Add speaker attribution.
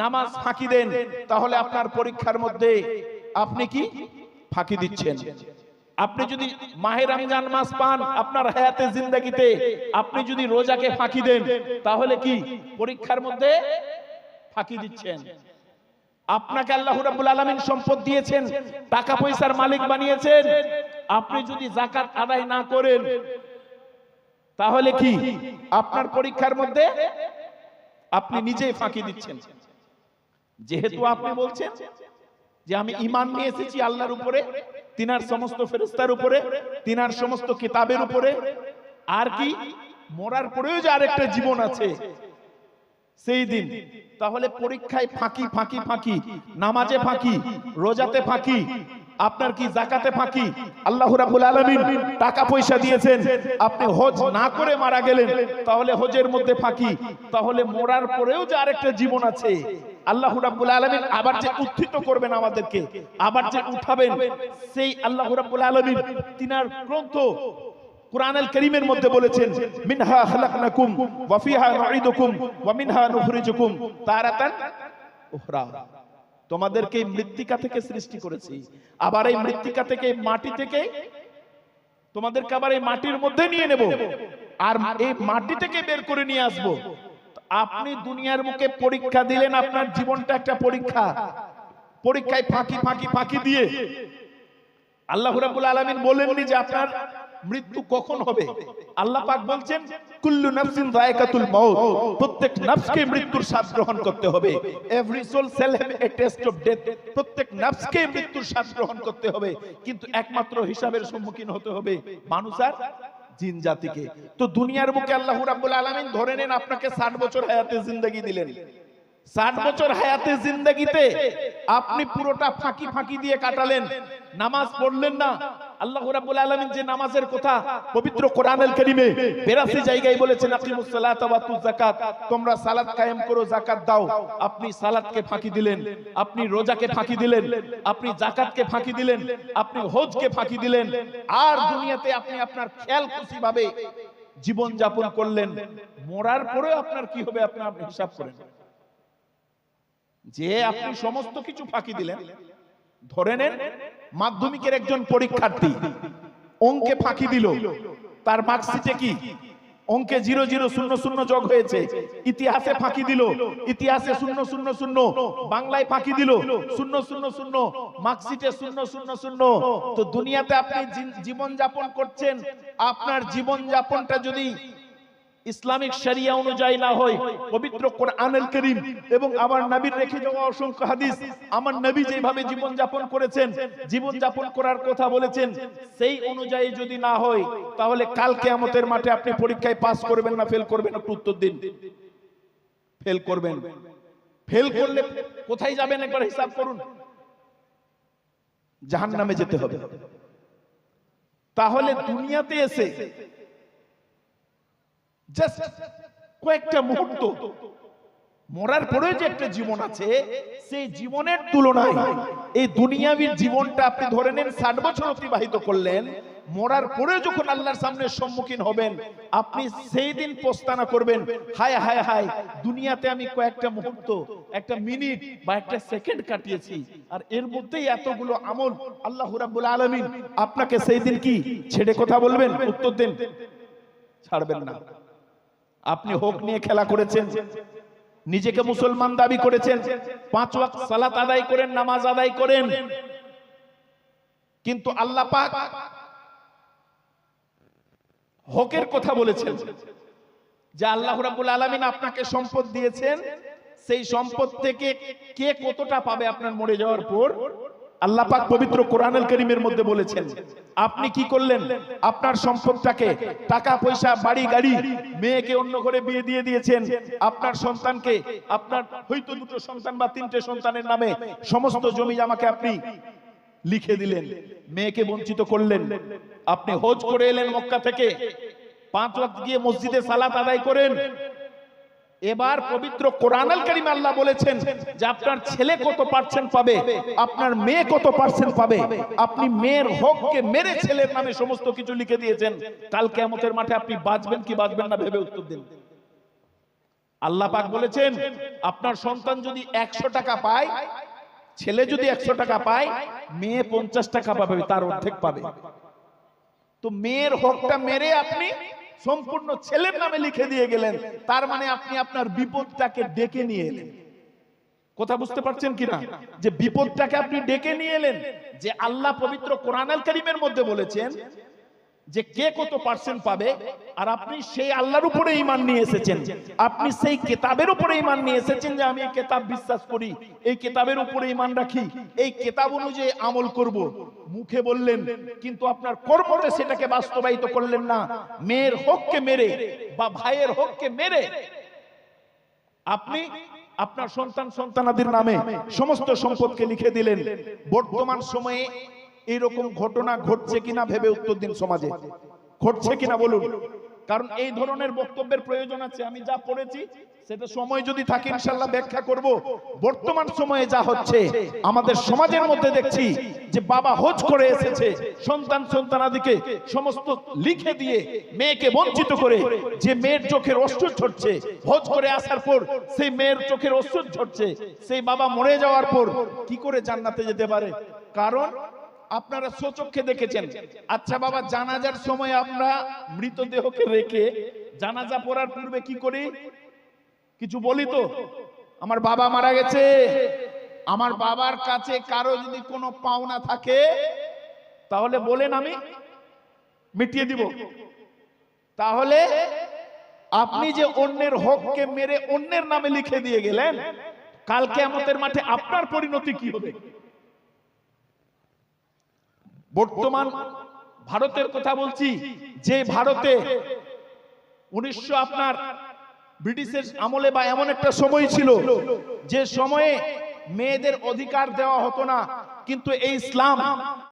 Speaker 1: নামাজ ফাঁকি দেন, তাহলে আপনার পরীক্ষার মধ্যে আপনি কি ফাঁকি দিচ্ছেন? আপনি যদি মাহে রমজান মাস পান, আপনার হায়াতে জিন্দাগিতে আপনি যদি রোজাকে ফাঁকি দেন, তাহলে কি পরীক্ষার মধ্যে ফাঁকি দিচ্ছেন? আপনাকে আল্লাহ রাব্বুল আলামিন সম্পদ দিয়েছেন, টাকা পয়সার মালিক বানিয়েছেন। আপনি যদি জাকাত আদায় না করেন, তাহলে কি আপনার পরীক্ষার মধ্যে আপনি নিজেই ফাঁকি দিচ্ছেন? যেহেতু আপনি বলছেন যে আমি ইমান নিয়ে এসেছি আল্লাহর উপরে তিনার সমস্ত ফেরেস্তার উপরে তিনার সমস্ত কিতাবের উপরে। আর কি মরার পরেও যে আরেকটা জীবন আছে। সেই দিন। তাহলে পরীক্ষায় ফাঁকি ফাঁকি ফাঁকি নামাজে ফাঁকি রোজাতে ফাঁকি। আপনার কি জাকাতে ফাঁকি? আল্লাহ রাব্বুল আলামিন টাকা পয়সা দিয়েছেন। আপনি হজ না করে মারা গেলেন, তাহলে হজের মধ্যে ফাঁকি। তাহলে মরার পরেও যে আরেকটা জীবন আছে। আল্লাহ আবার যে উত্থিত করবেন আমাদেরকে, আবার যে উঠাবেন, সেই আল্লাহ রাব্বুল আলামিন তিনার গ্রন্থ কারীমের মধ্যে বলেছেন, মিনহা খালাকনাকুম ওয়া ফিহা নুঈদুকুম ওয়া মিনহা নুখরিজুকুম তারাতান উখরা। তোমাদেরকে মৃত্তিকা থেকে সৃষ্টি করেছি। আবার এই মৃত্তিকা থেকে মাটি থেকে তোমাদেরকে আবার এই মাটির মধ্যে নিয়ে নেব। আর এই মাটি থেকে বের করে নিয়ে আসব। আপনি দুনিয়ার মুখে পরীক্ষা দিলেন, আপনার জীবনটা একটা পরীক্ষা। পরীক্ষায় ফাঁকি ফাঁকি ফাঁকি দিয়ে আল্লাহ রাব্বুল আলামিন বলেননি যে আপনার মৃত্যু কখন হবে? আল্লাহ পাক বলছেন, কুল্লু নাফসিন যায়কাতুল মাউত। প্রত্যেক নফসকে মৃত্যুর স্বাদ গ্রহণ করতে হবে। Every soul shall have a taste of death প্রত্যেক নফসকে মৃত্যুর স্বাদ গ্রহণ করতে হবে। কিন্তু একমাত্র হিসাবের সম্মুখীন হতে হবে মানুষ আর জিন জাতিকে। তো দুনিয়ার বুকে আল্লাহ রাব্বুল আলামিন ধরে নেন, আপনাকে 60 বছর হায়াতে জিন্দেগি দিলেন। ষাট বছর হায়াতে জিন্দগিতে আপনি পুরোটা ফাঁকি ফাঁকি দিয়ে কাটালেন। নামাজ পড়লেন না। আল্লাহ রাব্বুল আলামিন যে নামাজের কথা পবিত্র কোরআনুল কারীমে 82 জায়গায় বলেছেন, আকিমুস সালাতা ওয়া তুজ যাকাত। তোমরা সালাত কায়েম করো, যাকাত দাও। আপনি সালাতকে ফাঁকি দিলেন, আপনি রোজাকে ফাঁকি দিলেন, আপনি যাকাতকে ফাঁকি দিলেন, আপনি হজকে ফাঁকি দিলেন। আর দুনিয়াতে আপনি আপনার খেয়াল খুশি ভাবে জীবন যাপন করলেন। মরার পরে আপনার কি হবে আপনার হিসাব করেন। যে আপনি সমস্ত কিছু ফাঁকি দিলেন ধরে নেন মাধ্যমিকের একজন পরীক্ষার্থী অঙ্কে ফাঁকি দিল। তার মার্কশিটে কি? অঙ্কে জিরো জিরো শূন্য শূন্য যোগ হয়েছে। ইতিহাসে ফাঁকি দিল। ইতিহাসে শূন্য শূন্য শূন্য বাংলায় ফাঁকি দিল। শূন্য শূন্য শূন্য। মার্কশিটে শূন্য শূন্য শূন্য। তো দুনিয়াতে আপনি জীবন যাপন করছেন। আপনার জীবন যাপনটা যদি ইসলামিক শরিয়া অনুযায়ী না হয়, পবিত্র কোরআনুল কারীম এবং আমার নবীর রেখে যাওয়া অসংখ্য হাদিস। আমার নবী যেভাবে জীবন যাপন করেছেন জীবন যাপন করার কথা বলেছেন, সেই অনুযায়ী যদি না হয়, তাহলে কাল কিয়ামতের মাঠে আপনি পরীক্ষায় পাস করবেন না ফেল করবেন? একটু উত্তর দিন। ফেল করবেন। ফেল করলে কোথায় যাবেন? একবার হিসাব করুন। জাহান্নামে যেতে হবে। তাহলে দুনিয়াতে এসে কয়েকটা মুহূর্ত। মরার পরে যে একটা জীবন আছে, সেই জীবনের তুলনায় এই দুনিয়াবির জীবনটা আপনি ধরে নেন, ষাট বছর অতিবাহিত করলেন, মরার পরে যখন আল্লাহর সামনে সম্মুখীন হবেন, আপনি সেই দিন করবেন, হায় হায় হায়, দুনিয়াতে আমি কয়েকটা মুহূর্ত, একটা মিনিট বা একটা সেকেন্ড কাটিয়েছি, আর এর মধ্যেই এতগুলো আমল আল্লাহ রাব্বুল আলামিন আপনাকে সেই দিন কি ছেড়ে কথা বলবেন? উত্তর দেন। ছাড়বেন না। আপনি হোক নিয়ে খেলা করেছেন, নিজেকে মুসলমান দাবি করেছেন, পাঁচ ওয়াক্ত সালাত আদায় করেন, নামাজ আদায় করেন। কিন্তু আল্লাহ পাক হকের কথা বলেছেন যে আল্লাহ রাব্বুল আলামিন আপনাকে সম্পদ দিয়েছেন, সেই সম্পদ থেকে কে কতটা পাবে আপনার মরে যাওয়ার পর? আল্লাহ পাক পবিত্র কোরআনুল করিমের মধ্যে বলেছেন, আপনি কি করলেন? আপনার সম্পদটাকে টাকা, পয়সা, বাড়ি, গাড়ি, মেয়েকে অন্য করে বিয়ে দিয়ে দিয়েছেন। আপনার সন্তানকে, আপনার হয়তো দুটো সন্তান বা তিনটে সন্তানের নামে সমস্ত জমি জামাকে আপনি লিখে দিলেন, মেয়েকে বঞ্চিত করলেন। আপনি হজ করে এলেন মক্কা থেকে। পাঁচ ওয়াক্ত গিয়ে মসজিদে সালাত আদায় করেন। এবার পবিত্র কোরআনুল কারীমে আল্লাহ বলেছেন যে আপনার ছেলে কত পার্সেন্ট পাবে? আপনার মেয়ে কত পার্সেন্ট পাবে? আপনি মেয়ের হককে মেরে ছেলের নামে সমস্ত কিছু লিখে দিয়েছেন। কাল কিয়ামতের মাঠে আপনি বাঁচবেন কি বাঁচবেন না ভেবে উত্তর দিন। আল্লাহ পাক বলেছেন, আপনার সন্তান যদি একশো টাকা পায়, ছেলে যদি একশো টাকা পায়, মেয়ে পঞ্চাশ টাকা পাবে, তার অর্ধেক পাবে। তো মেয়ের হকটা মেরে আপনি সম্পূর্ণ ছেলের নামে লিখে দিয়ে গেলেন। তার মানে আপনি আপনার বিপদটাকে ডেকে নিয়ে এলেন। কথা বুঝতে পারছেন কিনা? যে বিপদটাকে আপনি ডেকে নিয়ে এলেন, যে আল্লাহ পবিত্র কোরআন আল করিমের মধ্যে বলেছেন যে কে কত পার্সেন্ট পাবে আর আপনি সেই আল্লাহর উপরে ইমান নিয়ে এসেছেন। আপনি সেই কেতাবের উপরে ইমান নিয়ে এসেছেন যে আমি এই কেতাব বিশ্বাস করি। এই কেতাবের উপরে ইমান রাখি। এই কেতাব অনুযায়ী আমল করব। মুখে বললেন কিন্তু আপনার কর্মতে সেটাকে বাস্তবায়িত করলেন না। মেয়ের হককে মেরে বা ভাইয়ের হককে মেরে আপনি আপনার সন্তান সন্তানাদের নামে সমস্ত সম্পদকে লিখে দিলেন। বর্তমান সময়ে এইরকম ঘটনা ঘটছে কিনা ভেবে উত্তর দিন সমাজে। ঘটছে কিনা বলুন। কারণ এই ধরনের বক্তব্যের প্রয়োজন আছে আমি যা পড়েছি সেটা সময় যদি থাকে ইনশাল্লাহ ব্যাখ্যা করব। বর্তমান সময়ে যা হচ্ছে আমাদের সমাজের মধ্যে দেখছি যে বাবা হজ করে এসেছে সন্তান সন্তানাদিকে সমস্ত লিখে দিয়ে মেয়েকে বঞ্চিত করে যে মেয়ের চোখের অশ্রু ঝরছে হজ করে আসার পর সেই মেয়ের চোখের অশ্রু ঝরছে সেই বাবা মরে যাওয়ার পর কি করে জান্নাতে যেতে পারে। কারণ আপনারা সোচক্ষে দেখেছেন। আচ্ছা বাবা, জানাজার সময় আমরা মৃতদেহকে রেখে জানাজা পড়ার পূর্বে কি করি? কিছু বলি তো? আমার বাবা মারা গেছে। আমার বাবার কাছে কারও যদি কোনো পাওনা থাকে, তাহলে বলেন আমি মিটিয়ে দিব। তাহলে আপনি যে অন্যের হককে মেরে অন্যের নামে লিখে দিয়ে গেলেন কালকে আমাদের মাঠে আপনার পরিণতি কি হবে? বর্তমান ভারতের কথা বলছি যে ভারতে উনিশশো আপনার ব্রিটিশের আমলে বা এমন একটা সময় ছিল যে সময়ে মেয়েদের অধিকার দেওয়া হতো না কিন্তু এই ইসলাম